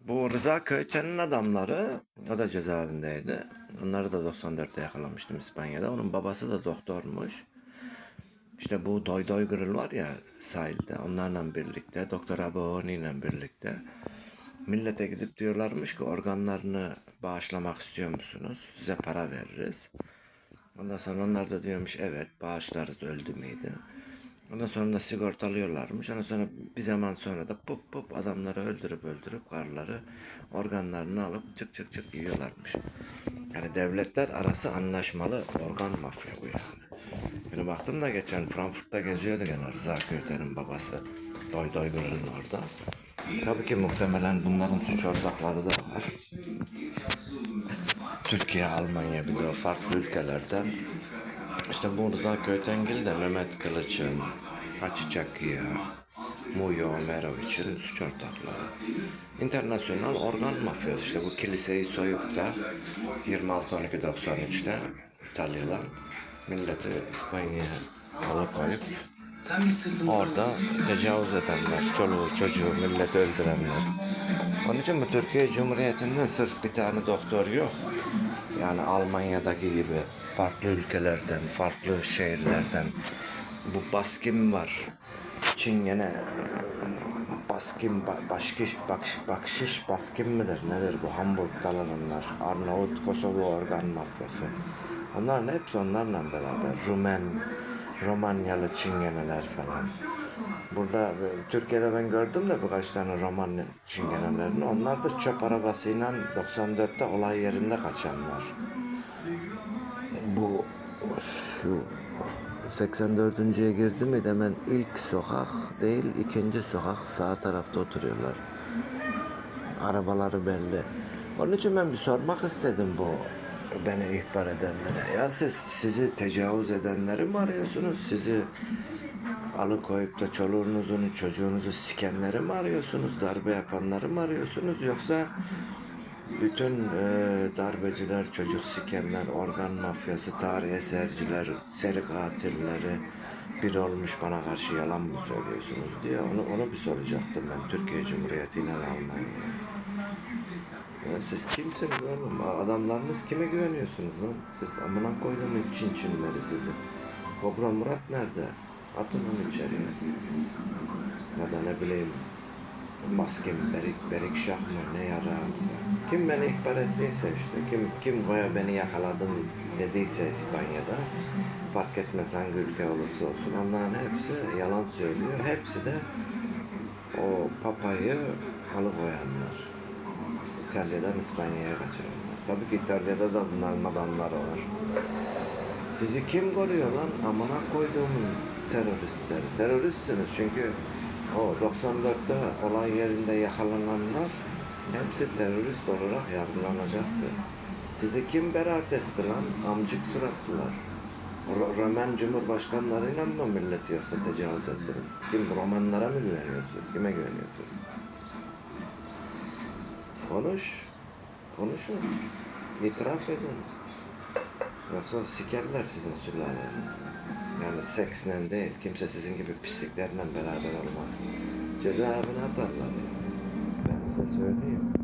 Bu Rıza Köyten'in adamları, o da cezaevindeydi. Onları da 94'te yakalamıştım İspanya'da. Onun babası da doktormuş. İşte bu Doy Doy Grill var ya sahilde, onlarla birlikte, Doktor Aboni ile birlikte millete gidip diyorlarmış ki organlarını bağışlamak istiyor musunuz? Size para veririz. Ondan sonra onlar da diyormuş evet bağışlarız öldü müydü? Ondan sonra da sigortalıyorlarmış. Ondan sonra bir zaman sonra da pup pup adamları öldürüp öldürüp karıları organlarını alıp çık çık çık yiyorlarmış. Yani devletler arası anlaşmalı organ mafya bu yani. Yani baktım da geçen Frankfurt'ta geziyordu gene Rıza Köyten'in babası. Doy Doy Grill'in orada. Tabii ki muhtemelen bunların suç ortakları da var. Türkiye, Almanya bir de farklı ülkelerden. İşte bu Rıza Köytengil de Mehmet Kılıç'ın, Hacı Çakı'ya, Muyo Omeroviç'in suç ortakları. İnternasyonel organ mafyası işte bu kiliseyi soyup da 26-12-93'te İtalya'dan milleti İspanya'ya alıkoyup Orada tecavüz edenler, çoluğu, çocuğu, milleti öldürenler. Onun için bu Türkiye Cumhuriyeti'nde sırf bir tane doktor yok. Yani Almanya'daki gibi farklı ülkelerden, farklı şehirlerden bu baskim var. Çingene baskim, ba- başkiş, bakş, bakşiş baskim midir nedir bu Hamburg'dan olanlar, Arnavut, Kosovo organ mafyası. Onların hepsi onlarla beraber. Rumen, Romanyalı çingeneler falan. Burada e, Türkiye'de ben gördüm de birkaç tane Roman çingenelerini. Onlar da çöp arabasıyla 94'te olay yerinde kaçanlar. Bu şu 84.ye girdi mi hemen ilk sokak değil ikinci sokak sağ tarafta oturuyorlar. Arabaları belli. Onun için ben bir sormak istedim bu beni ihbar edenlere. Ya siz sizi tecavüz edenleri mi arıyorsunuz? Sizi alıkoyup da çoluğunuzu, çocuğunuzu sikenleri mi arıyorsunuz? Darbe yapanları mı arıyorsunuz? Yoksa bütün e, darbeciler, çocuk sikenler, organ mafyası, tarih eserciler, seri katilleri bir olmuş bana karşı yalan mı söylüyorsunuz diye onu onu bir soracaktım ben Türkiye Cumhuriyeti ile Almanya'ya. Ya siz kimsiniz oğlum? Adamlarınız kime güveniyorsunuz lan? Siz amına koyduğumun çin çinleri sizi. Kobra Murat nerede? Atın onu içeriye. Ya da ne bileyim Maskem, Berik, Berik Şah mı ne yararımsa. Kim beni ihbar ettiyse işte, kim kim baya beni yakaladım dediyse İspanya'da, fark etmez hangi ülke olursa olsun onların hepsi yalan söylüyor. Hepsi de o papayı alıkoyanlar. İşte İtalya'dan İspanya'ya kaçıranlar. Tabii ki İtalya'da da bunların adamları var. Sizi kim koruyor lan? Amına koyduğumun teröristleri. Teröristsiniz çünkü o 94'te olay yerinde yakalananlar hepsi terörist olarak yargılanacaktı. Sizi kim beraat etti lan? Amcık suratlılar. Ro- Roman Cumhurbaşkanlarıyla mı milleti yoksa tecavüz ettiniz? Kim Romanlara mı güveniyorsunuz? Kime güveniyorsunuz? Konuş. Konuşun. İtiraf edin. Yoksa sikerler sizin sülalenizi. Yani seksle değil, kimse sizin gibi pisliklerle beraber olmaz. Cezaevine atarlar yani. Ben size söyleyeyim.